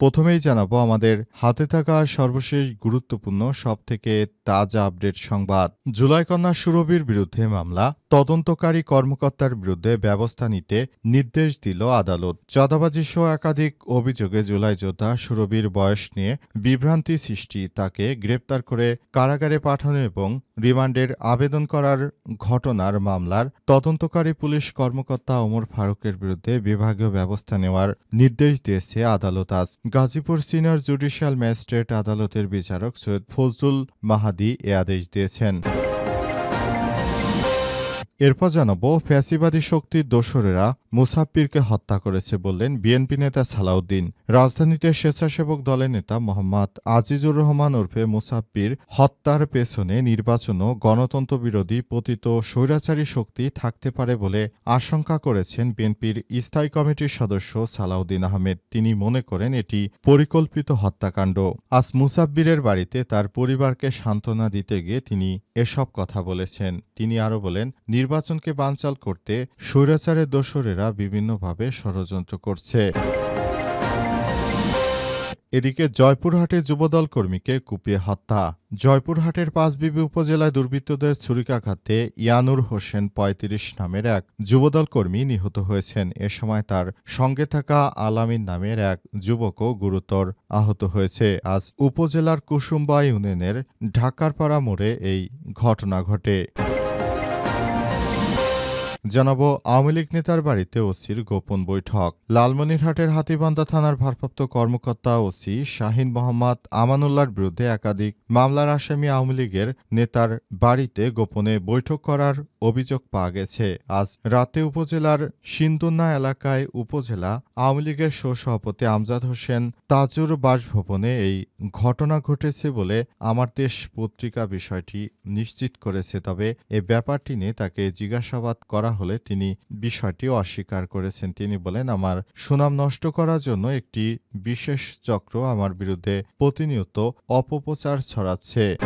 প্রথমেই জানাব আমাদের হাতে থাকা সর্বশেষ গুরুত্বপূর্ণ, সবথেকে তাজা আপডেট সংবাদ। জুলাই কন্যা সুরভির বিরুদ্ধে মামলা, তদন্তকারী কর্মকর্তার বিরুদ্ধে ব্যবস্থা নিতে নির্দেশ দিল আদালত। চাঁদাবাজি সহ একাধিক অভিযোগে জুলাই যোদ্ধা সুরভির বয়স নিয়ে বিভ্রান্তি সৃষ্টি, তাকে গ্রেপ্তার করে কারাগারে পাঠানো এবং রিমান্ডের আবেদন করার ঘটনার মামলার তদন্তকারী পুলিশ কর্মকর্তা ওমর ফারুকের বিরুদ্ধে বিভাগীয় ব্যবস্থা নেওয়ার নির্দেশ দিয়েছে আদালত আজ। গাজীপুর সিনিয়র জুডিশিয়াল ম্যাজিস্ট্রেট আদালতের বিচারক সৈয়দ ফজলুল মাহাদি এ আদেশ দিয়েছেন। এরপর জানাব, ফ্যাসিবাদী শক্তির দোসরেরা মুসাফিরকে হত্যা করেছে বললেন বিএনপি নেতা সালাউদ্দিন। রাজধানীতে স্বেচ্ছাসেবক দলের নেতা মোহাম্মদ আজিজুর রহমান ওরফে মুসাফির হত্যার পেছনে নির্বাচন ও গণতন্ত্র বিরোধী পতিত স্বৈরাচারী শক্তি থাকতে পারে বলে আশঙ্কা করেছেন বিএনপির স্থায়ী কমিটির সদস্য সালাউদ্দিন আহমেদ। তিনি মনে করেন এটি পরিকল্পিত হত্যাকাণ্ড। আজ মুসাব্বিরের বাড়িতে তার পরিবারকে সান্ত্বনা দিতে গিয়ে তিনি এসব কথা বলেছেন। তিনি আরও বলেন, নির্বাচনকে বানচাল করতে স্বৈরাচারের দোসরেরা বিভিন্নভাবে ষড়যন্ত্র করছে। এদিকে জয়পুরহাটে যুবদল কর্মীকে কুপিয়ে হত্যা। জয়পুরহাটের পাঁচবিবি উপজেলায় দুর্বৃত্তদের ছুরিকাঘাতে ইয়ানুর হোসেন ৩৫ নামের এক যুবদল কর্মী নিহত হয়েছেন। এ সময় তার সঙ্গে থাকা আলামিন নামের এক যুবকও গুরুতর আহত হয়েছে। আজ উপজেলার কুসুম্বা ইউনিয়নের ঢাকারপাড়া মোড়ে এই ঘটনা ঘটে। জানাব আওয়ামী লীগ নেতার বাড়িতে ওসির গোপন বৈঠক। লালমনিরহাটের হাতিবান্ধা থানার ভারপ্রাপ্ত কর্মকর্তা ওসি শাহিন মোহাম্মদ আমানুল্লাহর বিরুদ্ধে একাধিক মামলার আসামি আওয়ামী লীগের নেতার বাড়িতে গোপনে বৈঠক করার অভিযোগ পাওয়া গেছে। আজ রাতে উপজেলার সিন্দুন্না এলাকায় উপজেলা আওয়ামী লীগের সহসভাপতি আমজাদ হোসেন তাজুর বাসভবনে এই ঘটনা ঘটেছে বলে আমার দেশ পত্রিকা বিষয়টি নিশ্চিত করেছে। তবে এ ব্যাপারটি নিয়ে তাকে জিজ্ঞাসাবাদ করা হলে তিনি বিষয়টি অস্বীকার করেছেন। তিনি বলেন, আমার সুনাম নষ্ট করার জন্য একটি বিশেষ চক্র আমার বিরুদ্ধে প্রতিনিয়ত অপপ্রচার ছড়াচ্ছে।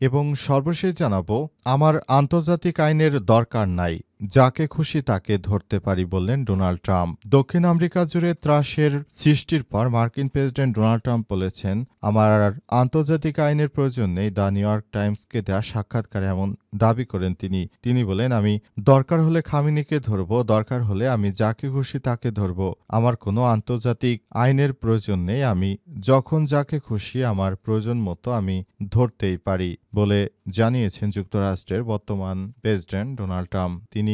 এবং সর্বশেষ জানাব, আমার আন্তর্জাতিক আইনের দরকার নাই। যাকে খুশি তাকে ধরতে পারি বললেন ডোনাল্ড ট্রাম্প। দক্ষিণ আমেরিকা জুড়ে ত্রাসের সৃষ্টির পর মার্কিন প্রেসিডেন্ট ডোনাল্ড ট্রাম্প বলেছেন, আমার আন্তর্জাতিক আইনের প্রয়োজন নেই, দ্য নিউ ইয়র্ক টাইমসকে দেওয়া সাক্ষাৎকারে এমন দাবি করেন তিনি। তিনি বলেন, আমি দরকার হলে খামিনিকে ধরব, দরকার হলে আমি যাকে খুশি তাকে ধরব। আমার কোনো আন্তর্জাতিক আইনের প্রয়োজন নেই, আমি যখন যাকে খুশি আমার প্রয়োজন মতো আমি ধরতেই পারি বলে জানিয়েছেন যুক্তরাষ্ট্রের বর্তমান প্রেসিডেন্ট ডোনাল্ড ট্রাম্প। তিনি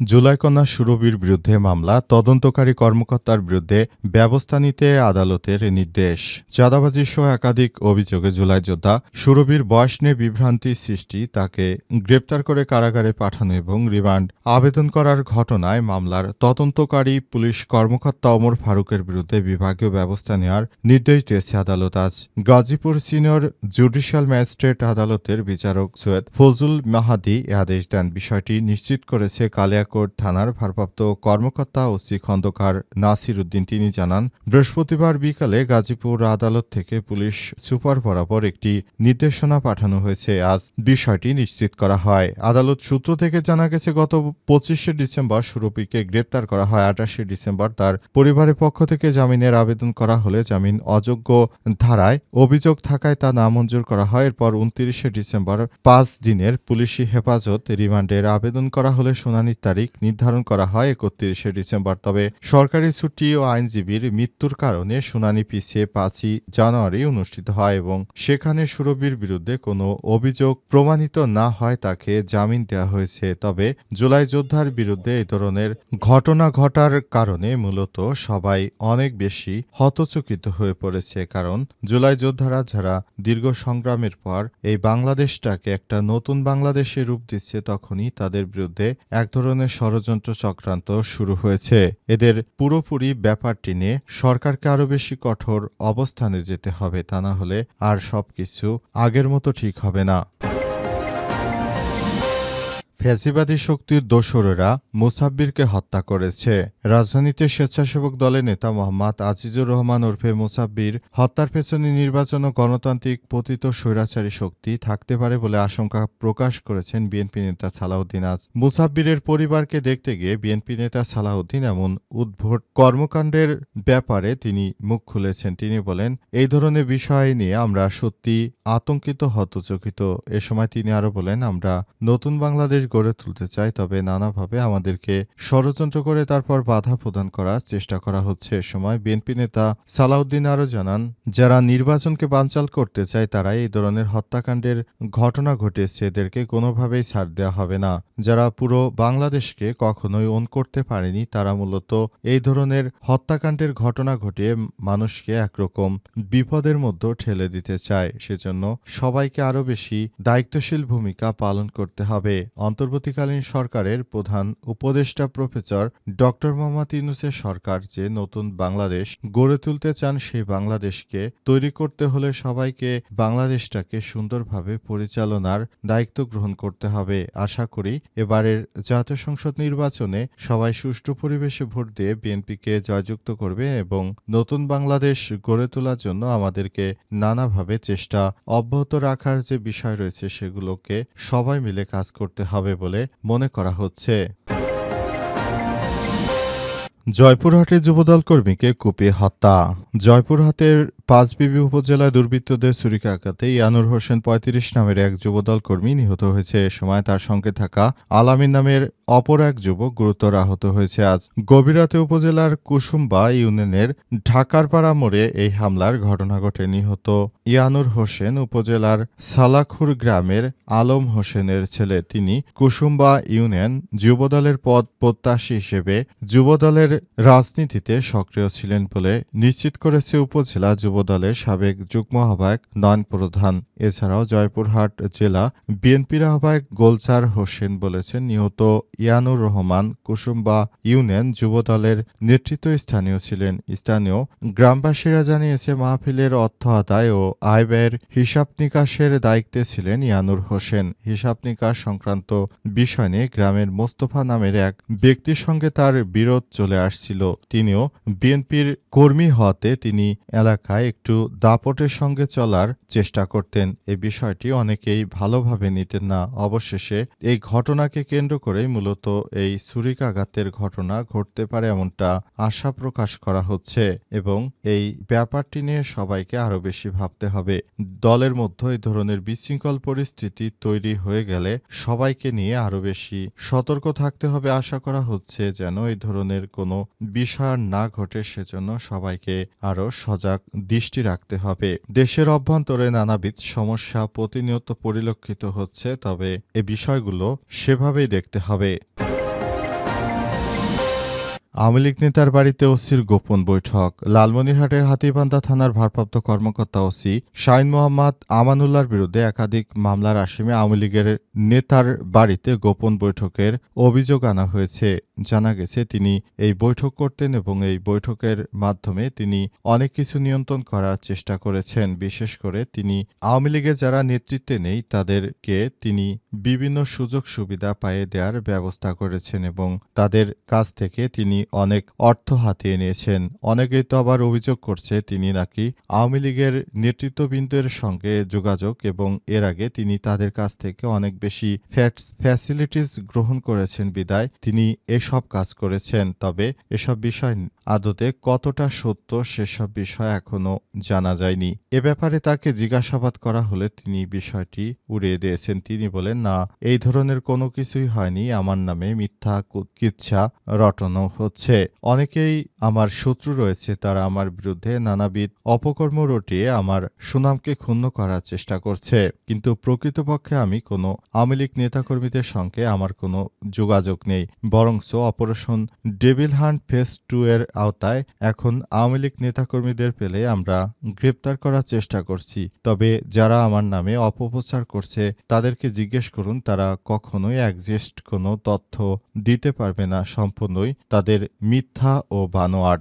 জুলাই কন্যা সুরভির বিরুদ্ধে মামলা, তদন্তকারী কর্মকর্তার বিরুদ্ধে ব্যবস্থা নিতে আদালতের নির্দেশ। চাঁদাবাজি সহ একাধিক অভিযোগে জুলাই যোদ্ধা সুরভির বয়স নিয়ে বিভ্রান্তি সৃষ্টি, তাকে গ্রেপ্তার করে কারাগারে পাঠানো এবং রিমান্ড আবেদন করার ঘটনায় মামলার তদন্তকারী পুলিশ কর্মকর্তা অমর ফারুকের বিরুদ্ধে বিভাগীয় ব্যবস্থা নেওয়ার নির্দেশ দিয়েছে আদালত। আজ গাজীপুর সিনিয়র জুডিশিয়াল ম্যাজিস্ট্রেট আদালতের বিচারক সৈয়দ ফজল মাহাদি এ আদেশ দেন। বিষয়টি নিশ্চিত করেছে কালিয়াকোট থানার ভারপ্রাপ্ত কর্মকর্তা ওসি খন্দকার নাসির উদ্দিন তিনি জানান, বৃহস্পতিবার বিকালে গাজীপুর আদালত থেকে পুলিশ সুপার বরাবর একটি নির্দেশনা পাঠানো হয়েছে। আজ বিষয়টি নিশ্চিত করা হয়। আদালত সূত্র থেকে জানা গেছে, গত পঁচিশে ডিসেম্বর সুরপিকে গ্রেপ্তার করা হয়। আঠাশে ডিসেম্বর তার পরিবারের পক্ষ থেকে জামিনের আবেদন করা হলে জামিন অযোগ্য ধারায় অভিযোগ থাকায় তা নামঞ্জুর করা হয়। এরপর উনত্রিশে ডিসেম্বর পাঁচ দিনের পুলিশি হেফাজত রিমান্ডের আবেদন করা হলে শুনানির তারিখ তারিখ নির্ধারণ করা হয় একত্রিশে ডিসেম্বর। তবে সরকারি ছুটি ও আইনজীবীর মৃত্যুর কারণে শুনানি পিছিয়ে পাঁচই জানুয়ারি অনুষ্ঠিত হয় এবং সেখানে সুরভির বিরুদ্ধে কোনো অভিযোগ প্রমাণিত না হয় তাকে জামিন দেওয়া হয়েছে। তবে জুলাই যোদ্ধার বিরুদ্ধে এই ধরনের ঘটনা ঘটার কারণে মূলত সবাই অনেক বেশি হতচকিত হয়ে পড়েছে, কারণ জুলাই যোদ্ধারা যারা দীর্ঘ সংগ্রামের পর এই বাংলাদেশটাকে একটা নতুন বাংলাদেশে রূপ দিচ্ছে, তখনই তাদের বিরুদ্ধে এক ধরনের ষড়যন্ত্র চক্রান্ত শুরু হয়েছে। এদের পুরোপুরি ব্যাপারটি নিয়ে সরকারকে আরও বেশি কঠোর অবস্থানে যেতে হবে তা না হলে আর সবকিছু আগের মতো ঠিক হবে না। ফ্যাসিবাদী শক্তির দোসরেরা মুসাব্বিরকে হত্যা করেছে। রাজধানীতে স্বেচ্ছাসেবক দলের নেতা মোহাম্মদ আজিজুর রহমান ওরফে মুসাব্বির হত্যার পেছনে নির্বাচন ও গণতান্ত্রিক পতিত স্বৈরাচারী শক্তি থাকতে পারে বলে আশঙ্কা প্রকাশ করেছেন বিএনপি নেতা সালাউদ্দিন আজ। মুসাব্বিরের পরিবারকে দেখতে গিয়ে বিএনপি নেতা সালাউদ্দিন এমন উদ্ভট কর্মকাণ্ডের ব্যাপারে তিনি মুখ খুলেছেন। তিনি বলেন, এই ধরনের বিষয় নিয়ে আমরা সত্যি আতঙ্কিত, হতচকিত। এ সময় তিনি আরও বলেন, আমরা নতুন বাংলাদেশ গড়ে তুলতে চাই তবে নানাভাবে আমাদেরকে ষড়যন্ত্র করে তারপর বাধা প্রদান করার চেষ্টা করা হচ্ছে এ সময়। বিএনপি নেতা সালাউদ্দিন আরও জানান, যারা নির্বাচনকে বানচাল করতে চায় তারা এই ধরনের হত্যাকাণ্ডের ঘটনা ঘটেছে এদেরকে কোনোভাবেই ছাড় দেওয়া হবে না। যারা পুরো বাংলাদেশকে কখনোই ওন করতে পারেনি, তারা মূলত এই ধরনের হত্যাকাণ্ডের ঘটনা ঘটিয়ে মানুষকে একরকম বিপদের মধ্যে ঠেলে দিতে চায়। সেজন্য সবাইকে আরও বেশি দায়িত্বশীল ভূমিকা পালন করতে হবে। অন্তর্বর্তীকালীন সরকারের প্রধান উপদেষ্টা প্রফেসর ডক্টর মোহাম্মদ ইউনুসের সরকার যে নতুন বাংলাদেশ গড়ে তুলতে চান সেই বাংলাদেশকে তৈরি করতে হলে সবাইকে বাংলাদেশটাকে সুন্দরভাবে পরিচালনার দায়িত্ব গ্রহণ করতে হবে। আশা করি এবারের জাতীয় সংসদ নির্বাচনে সবাই সুষ্ঠু পরিবেশে ভোট দিয়ে বিএনপিকে জয়যুক্ত করবে এবং নতুন বাংলাদেশ গড়ে তোলার জন্য আমাদেরকে নানাভাবে চেষ্টা অব্যাহত রাখার যে বিষয় রয়েছে সেগুলোকে সবাই মিলে কাজ করতে হবে। বলে মনে করা হচ্ছে। জয়পুরহাটে যুবদল কর্মীকে কুপিয়ে হত্যা। জয়পুরহাটের পাঁচবিবি উপজেলায় দুর্বৃত্তদের ছুরিকাঘাতে ইয়ানুর হোসেন পঁয়ত্রিশ নামের এক যুবদল কর্মী নিহত হয়েছে। এ সময় তার সঙ্গে থাকা আলামিন নামের অপর এক যুবক গুরুতর আহত হয়েছে। আজ গভীরাতে উপজেলার কুসুম্বা ইউনিয়নের ঢাকারপাড়া মোড়ে এই হামলার ঘটনা ঘটে। নিহত ইয়ানুর হোসেন উপজেলার সালাখুর গ্রামের আলম হোসেনের ছেলে। তিনি কুসুম্বা ইউনিয়ন যুবদলের পদ প্রত্যাশী হিসেবে যুবদলের রাজনীতিতে সক্রিয় ছিলেন বলে নিশ্চিত করেছে উপজেলা যুবদলের সাবেক যুগ্ম আহ্বায়ক নয়ন প্রধান। এছাড়াও জয়পুরহাট জেলা বিএনপির আহ্বায়ক গোলচার হোসেন বলেছেন, নিহত ইয়ানুর রহমান কুসুম্বা ইউনিয়ন যুবদলের নেতৃত্ব স্থানীয় ছিলেন। স্থানীয় গ্রামবাসীরা জানিয়েছে, মাহফিলের অর্থ আদায় ও আয় ব্যয়ের হিসাব নিকাশের দায়িত্বে ছিলেন ইয়ানুর হোসেন। হিসাব নিকাশ সংক্রান্ত বিষয় নিয়ে গ্রামের মোস্তফা নামের এক ব্যক্তির সঙ্গে তার বিরোধ চলে আসছিল। তিনিও বিএনপির কর্মী হওয়াতে তিনি এলাকায় একটু দাপটের সঙ্গে চলার চেষ্টা করতেন। এই বিষয়টি অনেকেই ভালোভাবে নিতেন না। অবশেষে এই ঘটনাকে কেন্দ্র করেই মূলত এই ছুরিকাঘাতের ঘটনা ঘটতে পারে এমনটা আশা প্রকাশ করা হচ্ছে এবং এই ব্যাপারটি নিয়ে সবাইকে আরও বেশি ভাবতে হবে। দলের মধ্যে এই ধরনের বিশৃঙ্খল পরিস্থিতি তৈরি হয়ে গেলে সবাইকে নিয়ে আরও বেশি সতর্ক থাকতে হবে আশা করা হচ্ছে যেন এই ধরনের কোনো বিষয় না ঘটে, সেজন্য সবাইকে আরও সজাগ দৃষ্টি রাখতে হবে। দেশের অভ্যন্তরে নানাবিধ সমস্যা প্রতিনিয়ত পরিলক্ষিত হচ্ছে, তবে এ বিষয়গুলো সেভাবেই দেখতে হবে। আওয়ামী লীগ নেতার বাড়িতে ওসির গোপন বৈঠক। লালমনিরহাটের হাতিবান্ধা থানার ভারপ্রাপ্ত কর্মকর্তা ওসি শাহিন মোহাম্মদ আমানুল্লাহর বিরুদ্ধে একাধিক মামলার আসামি আওয়ামী লীগের নেতার বাড়িতে গোপন বৈঠকের অভিযোগ আনা হয়েছে। জানা গেছে, তিনি এই বৈঠক করতেন এবং এই বৈঠকের মাধ্যমে তিনি অনেক কিছু নিয়ন্ত্রণ করার চেষ্টা করেছেন। বিশেষ করে তিনি আওয়ামী লীগের যারা নেতৃত্বে নেই, তাদেরকে তিনি বিভিন্ন সুযোগ সুবিধা পায়ে দেওয়ার ব্যবস্থা করেছেন এবং তাদের কাছ থেকে তিনি অনেক অর্থ হাতিয়ে নিয়েছেন। অনেকেই তো আবার অভিযোগ করছে তিনি নাকি আওয়ামী লীগের নেতৃত্ববৃন্দের সঙ্গে যোগাযোগ এবং এর আগে তিনি তাদের কাছ থেকে অনেক বেশি ফ্যাসিলিটিস গ্রহণ করেছেন বিদায়। তিনি এসব কাজ করেছেন। তবে এসব বিষয় আদতে কতটা সত্য সেসব বিষয় এখনও জানা যায়নি। এ ব্যাপারে তাকে জিজ্ঞাসাবাদ করা হলে তিনি বিষয়টি উড়িয়ে দিয়েছেন। তিনি বলেন, না, এই ধরনের কোনো কিছুই হয়নি। আমার নামে মিথ্যা কুৎকিচ্ছা রটানো হচ্ছে। অনেকেই আমার শত্রু রয়েছে, তারা আমার বিরুদ্ধে নানাবিধ অপকর্ম রটিয়ে আমার সুনামকে ক্ষুণ্ণ করার চেষ্টা করছে। কিন্তু প্রকৃতপক্ষে আমি কোনো আওয়ামী লীগ নেতাকর্মীদের সঙ্গে আমার কোনো যোগাযোগ নেই। বরঞ্চ operation devil hunt phase two এর আওতায় এখন আওয়ামী লীগ নেতাকর্মীদের পেলে আমরা গ্রেপ্তার করার চেষ্টা করছি। তবে যারা আমার নামে অপপ্রচার করছে, তাদেরকে জিজ্ঞেস করুন, তারা কখনোই একজিস্ট কোনো তথ্য দিতে পারবে না সম্পূর্ণই। তাদের মিথ্যা ও বানোয়াট।